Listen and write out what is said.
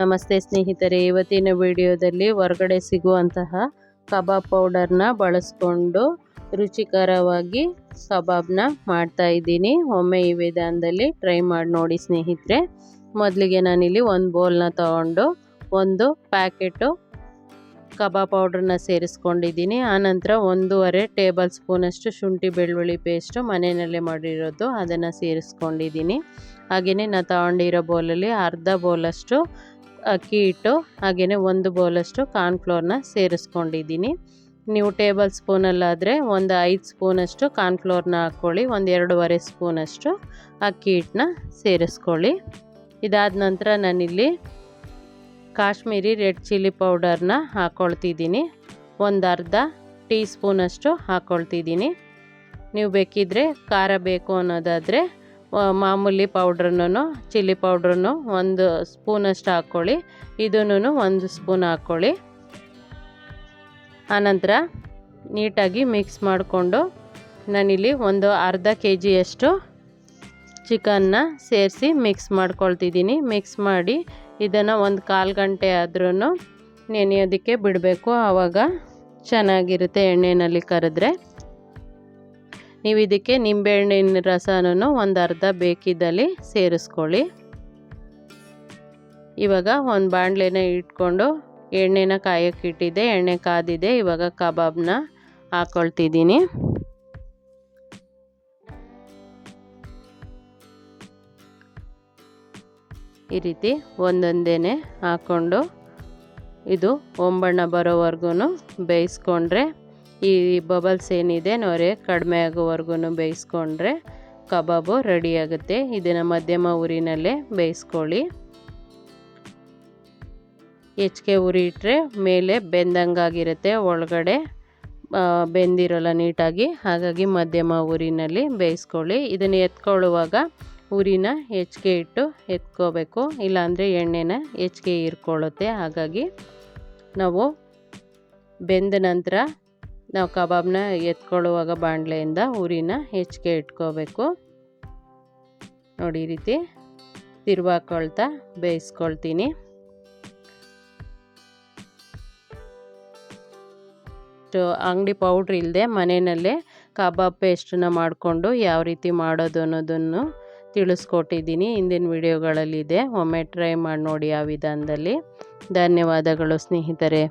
ನಮಸ್ತೆ ಸ್ನೇಹಿತರೆ, ಇವತ್ತಿನ ವಿಡಿಯೋದಲ್ಲಿ ಹೊರಗಡೆ ಸಿಗುವಂತಹ ಕಬಾಬ್ ಪೌಡರ್ನ ಬಳಸ್ಕೊಂಡು ರುಚಿಕರವಾಗಿ ಕಬಾಬ್ನ ಮಾಡ್ತಾ ಇದ್ದೀನಿ. ಒಮ್ಮೆ ಈ ವಿಧಾನದಲ್ಲಿ ಟ್ರೈ ಮಾಡಿ ನೋಡಿ ಸ್ನೇಹಿತರೆ. ಮೊದಲಿಗೆ ನಾನಿಲ್ಲಿ ಒಂದು ಬೌಲ್ನ ತಗೊಂಡು ಒಂದು ಪ್ಯಾಕೆಟು ಕಬಾಬ್ ಪೌಡ್ರನ್ನ ಸೇರಿಸ್ಕೊಂಡಿದ್ದೀನಿ. ಆನಂತರ ಒಂದೂವರೆ ಟೇಬಲ್ ಸ್ಪೂನಷ್ಟು ಶುಂಠಿ ಬೆಳ್ಳುಳ್ಳಿ ಪೇಸ್ಟು ಮನೆಯಲ್ಲೇ ಮಾಡಿರೋದು, ಅದನ್ನು ಸೇರಿಸ್ಕೊಂಡಿದ್ದೀನಿ. ಹಾಗೆಯೇ ನಾನು ತಗೊಂಡಿರೋ ಬೌಲಲ್ಲಿ ಅರ್ಧ ಬೌಲಷ್ಟು ಅಕ್ಕಿ ಹಿಟ್ಟು ಹಾಗೆಯೇ ಒಂದು ಬೌಲಷ್ಟು ಕಾರ್ನ್ಫ್ಲೋರ್ನ ಸೇರಿಸ್ಕೊಂಡಿದ್ದೀನಿ. ನೀವು ಟೇಬಲ್ ಸ್ಪೂನಲ್ಲಾದರೆ ಒಂದು ಐದು ಸ್ಪೂನಷ್ಟು ಕಾರ್ನ್ಫ್ಲೋರ್ನ ಹಾಕ್ಕೊಳ್ಳಿ, ಒಂದು ಎರಡೂವರೆ ಸ್ಪೂನಷ್ಟು ಅಕ್ಕಿ ಹಿಟ್ಟನ್ನ ಸೇರಿಸ್ಕೊಳ್ಳಿ. ಇದಾದ ನಂತರ ನಾನಿಲ್ಲಿ ಕಾಶ್ಮೀರಿ ರೆಡ್ ಚಿಲ್ಲಿ ಪೌಡರ್ನ ಹಾಕ್ಕೊಳ್ತಿದ್ದೀನಿ ಒಂದು ಅರ್ಧ ಟೀ ಸ್ಪೂನಷ್ಟು ಹಾಕ್ಕೊಳ್ತಿದ್ದೀನಿ ನೀವು ಬೇಕಿದ್ದರೆ ಖಾರ ಬೇಕು ಅನ್ನೋದಾದರೆ ಮಾಮೂಲಿ ಪೌಡ್ರನ್ನು ಚಿಲ್ಲಿ ಪೌಡ್ರನ್ನು ಒಂದು ಸ್ಪೂನಷ್ಟು ಹಾಕ್ಕೊಳ್ಳಿ. ಇದನ್ನು ಒಂದು ಸ್ಪೂನ್ ಹಾಕ್ಕೊಳ್ಳಿ. ಆನಂತರ ನೀಟಾಗಿ ಮಿಕ್ಸ್ ಮಾಡಿಕೊಂಡು ನಾನಿಲ್ಲಿ ಒಂದು ಅರ್ಧ ಕೆ ಜಿಯಷ್ಟು ಚಿಕನ್ನ ಸೇರಿಸಿ ಮಿಕ್ಸ್ ಮಾಡ್ಕೊಳ್ತಿದ್ದೀನಿ. ಮಿಕ್ಸ್ ಮಾಡಿ ಇದನ್ನು ಒಂದು ಕಾಲು ಗಂಟೆ ಆದ್ರೂ ನೆನೆಯೋದಕ್ಕೆ ಬಿಡಬೇಕು. ಆವಾಗ ಚೆನ್ನಾಗಿರುತ್ತೆ ಎಣ್ಣೆಯಲ್ಲಿ ಕರೆದ್ರೆ. ನೀವು ಇದಕ್ಕೆ ನಿಂಬೆಹಣ್ಣಿನ ರಸನೂ ಒಂದು ಅರ್ಧ ಬೇಕಿದ್ದಲ್ಲಿ ಸೇರಿಸ್ಕೊಳ್ಳಿ. ಇವಾಗ ಒಂದು ಬಾಣಲೆನ ಇಟ್ಕೊಂಡು ಎಣ್ಣೆನ ಕಾಯಕ್ಕೆ ಇಟ್ಟಿದ್ದೆ, ಎಣ್ಣೆ ಕಾದಿದೆ, ಇವಾಗ ಕಬಾಬ್ನ ಹಾಕ್ಕೊಳ್ತಿದ್ದೀನಿ ಈ ರೀತಿ ಒಂದೊಂದೇ ಹಾಕ್ಕೊಂಡು ಇದು ಒಂಬಣ್ಣ ಬರೋವರೆಗೂ ಬೇಯಿಸ್ಕೊಂಡ್ರೆ ಈ ಬಬಲ್ಸ್ ಏನಿದೆ ನೊರೆ ಕಡಿಮೆ ಆಗೋವರೆಗೂ ಬೇಯಿಸ್ಕೊಂಡ್ರೆ ಕಬಾಬು ರೆಡಿ ಆಗುತ್ತೆ. ಇದನ್ನು ಮಧ್ಯಮ ಉರಿನಲ್ಲೇ ಬೇಯಿಸ್ಕೊಳ್ಳಿ. ಹೆಚ್ಚಿಗೆ ಉರಿ ಇಟ್ಟರೆ ಮೇಲೆ ಬೆಂದಂಗಾಗಿರುತ್ತೆ, ಒಳಗಡೆ ಬೆಂದಿರೋಲ್ಲ ನೀಟಾಗಿ. ಹಾಗಾಗಿ ಮಧ್ಯಮ ಉರಿನಲ್ಲಿ ಬೇಯಿಸ್ಕೊಳ್ಳಿ. ಇದನ್ನು ಎತ್ಕೊಳ್ಳುವಾಗ ಉರಿನ ಹೆಚ್ಚಿಗೆ ಇಟ್ಟು ಎತ್ಕೋಬೇಕು. ಇಲ್ಲಾಂದರೆ ಎಣ್ಣೆನ ಹೆಚ್ಚಿಗೆ ಇರ್ಕೊಳ್ಳುತ್ತೆ ಹಾಗಾಗಿ ನಾವು ಬೆಂದ ನಂತರ ನಾವು ಕಬಾಬ್ನ ಎತ್ಕೊಳ್ಳುವಾಗ ಬಾಣಲೆಯಿಂದ ಉರಿನ ಹೆಚ್ಚಿಗೆ ಇಟ್ಕೋಬೇಕು. ನೋಡಿ ಈ ರೀತಿ ತಿರುವಾಕೊಳ್ತಾ ಬೇಯಿಸ್ಕೊಳ್ತೀನಿ. ಅಂಗಡಿ ಪೌಡ್ರ್ ಇಲ್ಲದೆ ಮನೆಯಲ್ಲೇ ಕಬಾಬ್ ಪೇಸ್ಟನ್ನ ಮಾಡಿಕೊಂಡು ಯಾವ ರೀತಿ ಮಾಡೋದು ಅನ್ನೋದನ್ನು ತಿಳಿಸ್ಕೊಟ್ಟಿದ್ದೀನಿ. ಹಿಂದಿನ ವಿಡಿಯೋಗಳಲ್ಲಿದೆ. ಒಮ್ಮೆ ಟ್ರೈ ಮಾಡಿ ನೋಡಿ ಆ ವಿಧಾನದಲ್ಲಿ. ಧನ್ಯವಾದಗಳು ಸ್ನೇಹಿತರೆ.